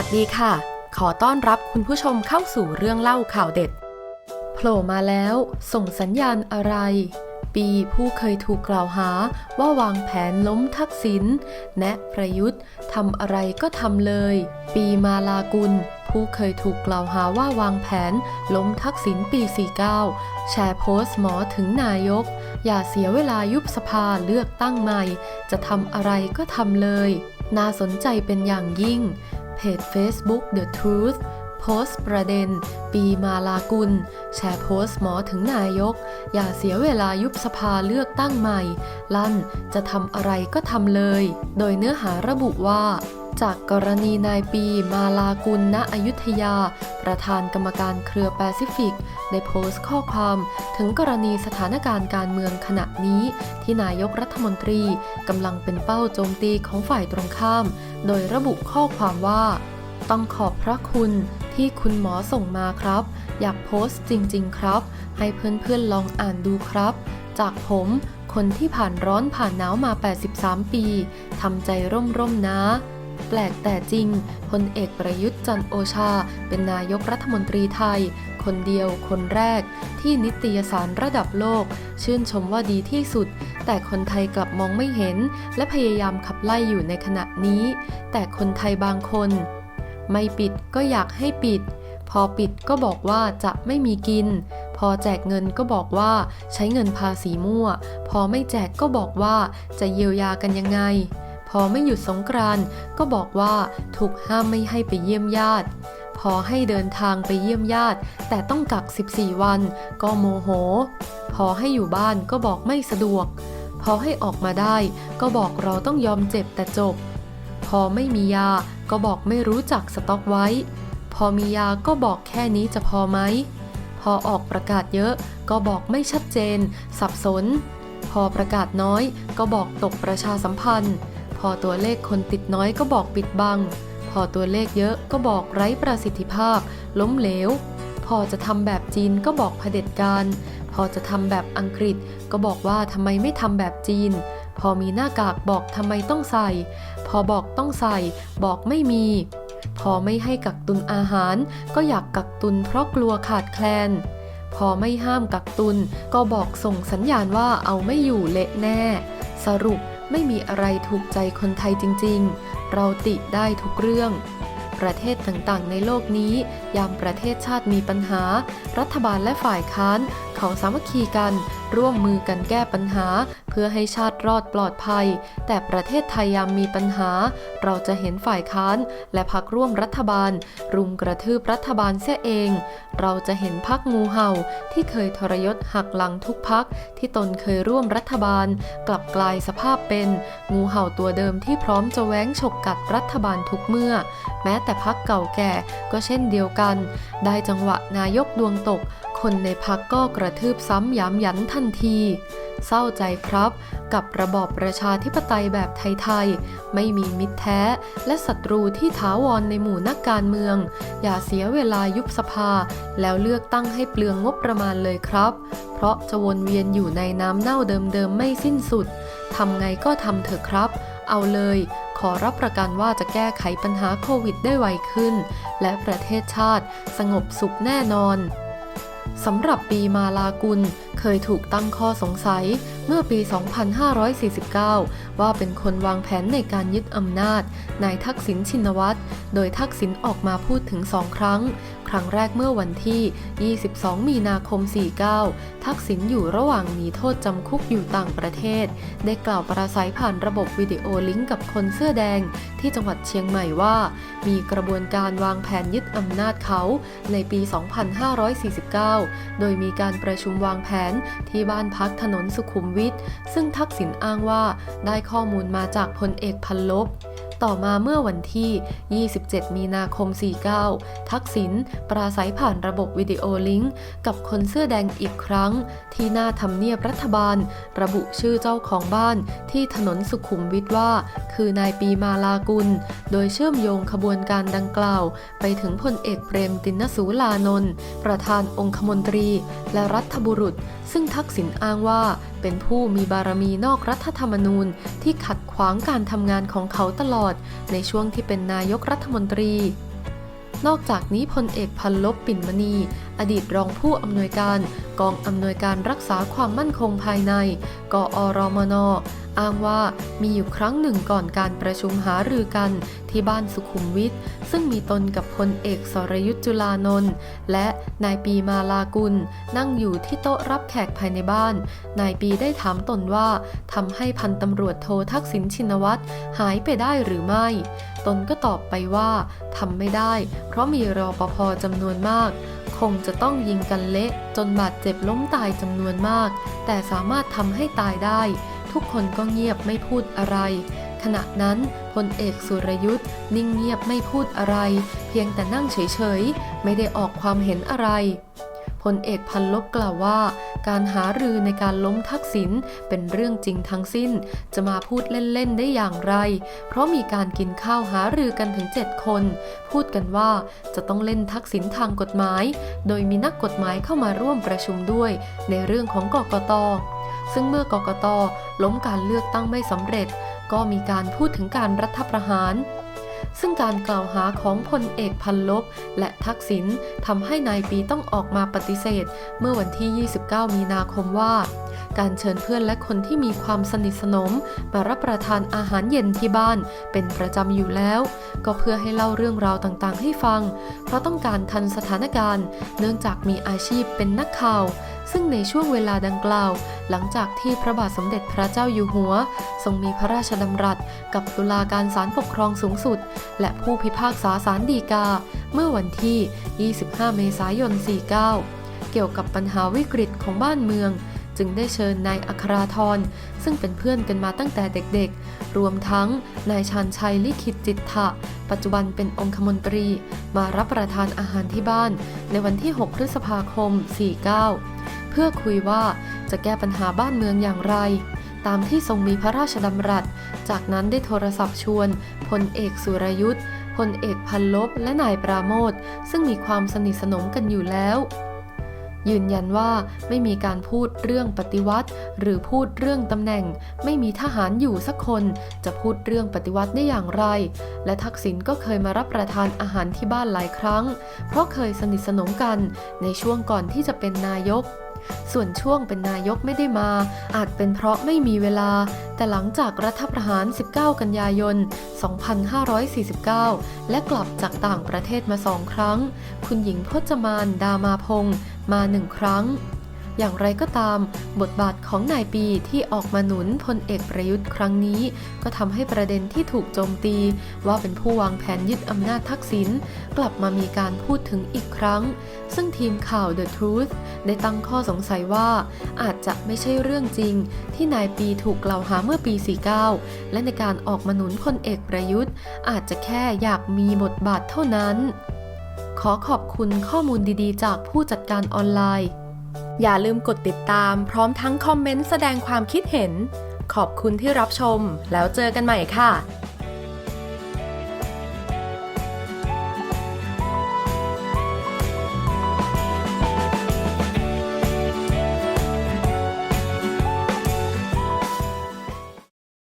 วัสดีค่ะ ขอต้อนรับคุณผู้ชมเข้าสู่เรื่องเล่าข่าวเด็ด โผล่มาแล้ว ส่งสัญญาณอะไร ปีผู้เคยถูกกล่าวหาว่าวางแผนล้มทักษิณแนะประยุทธ์ทำอะไรก็ทำเลย ปีมาลากุล ผู้เคยถูกกล่าวหาว่าวางแผนล้มทักษิณปี 49 แชร์โพสต์หมอถึงนายก อย่าเสียเวลายุบสภาเลือกตั้งใหม่ จะทำอะไรก็ทำเลย น่าสนใจเป็นอย่างยิ่ง เพจ Facebook The Truth โพสต์ประเด็น ปีมาลากุล แชร์โพสต์หมอถึงนายก อย่าเสียเวลายุบสภาเลือกตั้งใหม่ ลั่นจะทำอะไรก็ทำเลย โดยเนื้อหาระบุว่า จากกรณีนายปีมาลากุลณอยุธยา ประธานกรรมการเครือแปซิฟิก ได้โพสต์ข้อความถึงกรณีสถานการณ์การเมืองขณะนี้ ที่นายกรัฐมนตรีกำลังเป็นเป้าโจมตีของฝ่ายตรงข้าม โดยระบุข้อความว่า ต้องขอบพระคุณที่คุณหมอส่งมาครับ อยากโพสต์จริง ๆ ครับ ให้เพื่อนๆลองอ่านดูครับ จากผมคนที่ผ่านร้อนผ่านหนาวมา 83 ปี ทำใจร่มๆนะ แปลกแต่จริง พลเอกประยุทธ์จันโอชา เป็นนายกรัฐมนตรีไทย คนเดียวคนแรก ที่นิตยสารระดับโลก ชื่นชมว่าดีที่สุด แต่คนไทยกลับมองไม่เห็น และพยายามขับไล่อยู่ในขณะนี้ แต่คนไทยบางคน ไม่ปิดก็อยากให้ปิด พอปิดก็บอกว่าจะไม่มีกินพอแจกเงินก็บอกว่าใช้เงินภาษีมั่ว พอไม่แจกก็บอกว่าจะเยียวยากันยังไง พอไม่หยุดสงกรานต์ก็บอกว่าถูกห้ามไม่ให้ไปเยี่ยมญาติ พอให้เดินทางไปเยี่ยมญาติ แต่ต้องกัก 14 วัน ก็โมโห พอให้อยู่บ้านก็บอกไม่สะดวก พอให้ออกมาได้ก็บอกเราต้องยอมเจ็บแต่จบ พอไม่มียาก็บอกไม่รู้จักสต็อกไว้ พอมียาก็บอกแค่นี้จะพอไหม พอออกประกาศเยอะก็บอกไม่ชัดเจน สับสน พอประกาศน้อยก็บอกตกประชาสัมพันธ์ พอตัวเลขคนติดน้อยก็บอกปิดบัง พอตัวเลขเยอะก็บอกไร้ประสิทธิภาพ ล้มเหลว พอจะทำแบบจีนก็บอกเผด็จการ พอจะทำแบบอังกฤษก็บอกว่าทำไมไม่ทำแบบจีน พอมีหน้ากากบอกทำไมต้องใส่ พอบอกต้องใส่ บอกไม่มี พอไม่ให้กักตุนอาหาร ก็อยากกักตุนเพราะกลัวขาดแคลน พอไม่ห้ามกักตุนก็บอกส่งสัญญาณว่าเอาไม่อยู่เละแน่ สรุป ไม่มีอะไรถูกใจคนไทยจริง ๆ เราติได้ทุกเรื่อง ประเทศต่างๆ ในโลกนี้ ยามประเทศชาติมีปัญหา รัฐบาลและฝ่ายค้าน เขาสามัคคีกัน ร่วมมือกันแก้ปัญหา เพื่อให้ชาติรอดปลอดภัย แต่ประเทศไทยยามมีปัญหา เราจะเห็นฝ่ายค้าน และพักร่วมรัฐบาล รุมกระทืบรัฐบาลเสียเอง เราจะเห็นพักงูเห่า ที่เคยทรยศหักหลังทุกพักที่ตนเคยร่วมรัฐบาล กลับกลายสภาพเป็น งูเห่าตัวเดิมที่พร้อมจะแว้งฉกกัดรัฐบาลทุกเมื่อ แม้แต่พักเก่าแก่ก็เช่นเดียวกัน ได้จังหวะนายกดวงตก คนในพักก็กระทืบซ้ำย้ำยันทันที เศร้าใจครับ กับระบอบประชาธิปไตยแบบไทยๆ ไม่มีมิตรแท้และศัตรูที่ถาวรในหมู่นักการเมือง อย่าเสียเวลายุบสภา แล้วเลือกตั้งให้เปลืองงบประมาณเลยครับ เพราะจะวนเวียนอยู่ในน้ำเน่าเดิมๆ ไม่สิ้นสุดทำไงก็ทำเถอะครับ เอาเลย ขอรับประกันว่าจะแก้ไขปัญหาโควิดได้ไวขึ้น และประเทศชาติสงบสุขแน่นอน สำหรับปีมาลากุลเคยถูกตั้งข้อสงสัยเมื่อปี 2549 ว่าเป็นคนวางแผนในการยึดอำนาจ นายทักษิณชินวัตร โดยทักษิณออกมาพูดถึงสองครั้ง ครั้งแรกเมื่อวันที่ 22 มีนาคม 49 ทักษิณอยู่ระหว่างหนีโทษจำคุกอยู่ต่างประเทศ ได้กล่าวปราศัยผ่านระบบวิดีโอลิงก์กับคนเสื้อแดง ที่จังหวัดเชียงใหม่ว่า มีกระบวนการวางแผนยึดอำนาจเขาในปี 2549 โดยมีการประชุมวางแผนที่บ้านพักถนนสุขุมวิทซึ่งทักษิณอ้างว่าได้ข้อมูลมาจากพลเอกพันลบ ต่อมาเมื่อวันที่ 27 มีนาคม 49 ทักษิณปราศัยผ่านระบบวิดีโอลิงก์กับคนเสื้อแดงอีกครั้ง ที่หน้าทำเนียบรัฐบาล ระบุชื่อเจ้าของบ้านที่ถนนสุขุมวิทว่า คือนายปีมาลากุล โดยเชื่อมโยงขบวนการดังกล่าว ไปถึงพลเอกเปรมตินสูลานนท์ประธานองคมนตรี และรัฐบุรุษ ซึ่งทักษิณอ้างว่าเป็นผู้มีบารมีนอกรัฐธรรมนูญที่ขัดขวางการทำงานของเขาตลอดในช่วงที่เป็นนายกรัฐมนตรี นอกจากนี้พลเอกพันลบปิ่นมณี อดีตรองผู้อำนวยการ กองอำนวยการรักษาความมั่นคงภายใน กอรมน อ้างว่ามีอยู่ครั้งหนึ่งก่อนการประชุมหารือกันที่บ้านสุขุมวิทซึ่งมีตนกับพลเอกสรยุทธ์จุลานนท์และนายปีมาลากุล นั่งอยู่ที่โต๊ะรับแขกภายในบ้าน นายปีได้ถามตนว่าทำให้พันตำรวจโททักษิณชินวัตรหายไปได้หรือไม่ ตนก็ตอบไปว่าทำไม่ได้ เพราะมีรอปภจำนวนมาก คงจะต้องยิงกันเละจนบาดเจ็บล้มตายจำนวนมาก แต่สามารถทำให้ตายได้ ทุกคนก็เงียบไม่พูดอะไร ขณะนั้นพลเอกสุรยุทธ์นิ่งเงียบไม่พูดอะไร เพียงแต่นั่งเฉยๆ ไม่ได้ออกความเห็นอะไร พลเอกพันลบกล่าวว่า การหารือในการล้มทักษิณเป็นเรื่องจริงทั้งสิ้น จะมาพูดเล่น ๆ ได้อย่างไร เพราะมีการกินข้าวหารือกันถึง 7 คน พูดกันว่าจะต้องเล่นทักษิณทางกฎหมาย โดยมีนักกฎหมายเข้ามาร่วมประชุมด้วย ในเรื่องของกกตซึ่งเมื่อกกตล้มการเลือกตั้งไม่สำเร็จ ก็มีการพูดถึงการรัฐประหาร ซึ่งการกล่าวหาของพลเอกพันลบ และทักษิณทำให้นายปีต้องออกมาปฏิเสธ เมื่อวันที่ 29 มีนาคมว่า การเชิญเพื่อนและคนที่มีความสนิทสนมมารับประทานอาหารเย็นที่บ้านเป็นประจำอยู่แล้ว ก็เพื่อให้เล่าเรื่องราวต่างๆ ให้ฟัง เพราะต้องการทันสถานการณ์ เนื่องจากมีอาชีพเป็นนักข่าว ซึ่งในช่วงเวลาดังกล่าว หลังจากที่พระบาทสมเด็จพระเจ้าอยู่หัว ทรงมีพระราชดำรัส กับตุลาการศาลปกครองสูงสุด และผู้พิพากษาศาลฎีกา เมื่อวันที่ 25 เมษายน 49 เกี่ยวกับปัญหาวิกฤตของบ้านเมืองจึงได้เชิญนายอัคราธรซึ่งเป็นเพื่อนกันมาตั้งแต่เด็กๆ รวมทั้งนายชาญชัยลิขิตจิตถะปัจจุบันเป็นองคมนตรี มารับประทานอาหารที่บ้าน ในวันที่ 6 พฤษภาคม 49 พื่อคุยว่าจะแก้ปัญหาบ้านเมืองอย่างไร ตามที่ทรงมีพระราชดำรัส จากนั้นได้โทรศัพท์ชวนพลเอกสุรยุทธ์พลเอกพันลบและนายปราโมทซึ่งมีความสนิทสนมกันอยู่แล้ว ยืนยันว่าไม่มีการพูดเรื่องปฏิวัติ หรือพูดเรื่องตำแหน่ง ไม่มีทหารอยู่สักคน จะพูดเรื่องปฏิวัติได้อย่างไร และทักษิณก็เคยมารับประทานอาหารที่บ้านหลายครั้ง เพราะเคยสนิทสนมกันในช่วงก่อนที่จะเป็นนายกส่วนช่วงเป็นนายกไม่ได้มา อาจเป็นเพราะไม่มีเวลา แต่หลังจากรัฐประหาร 19 กันยายน 2549 และกลับจากต่างประเทศมาสองครั้ง คุณหญิงพจมาน ดามาพงศ์ มาหนึ่งครั้ง อย่างไรก็ตาม บทบาทของนายปีที่ออกมาหนุนพลเอกประยุทธ์ครั้งนี้ ก็ทำให้ประเด็นที่ถูกโจมตี ว่าเป็นผู้วางแผนยึดอำนาจทักษิณกลับมามีการพูดถึงอีกครั้ง ซึ่งทีมข่าว The Truth ได้ตั้งข้อสงสัยว่า อาจจะไม่ใช่เรื่องจริง ที่นายปีถูกกล่าวหาเมื่อปี 49 และในการออกมาหนุนพลเอกประยุทธ์ อาจจะแค่อยากมีบทบาทเท่านั้น ขอขอบคุณข้อมูลดีๆ จากผู้จัดการออนไลน์ อย่าลืมกดติดตามพร้อมทั้งคอมเมนต์แสดงความคิดเห็น ขอบคุณที่รับชมแล้วเจอกันใหม่ค่ะ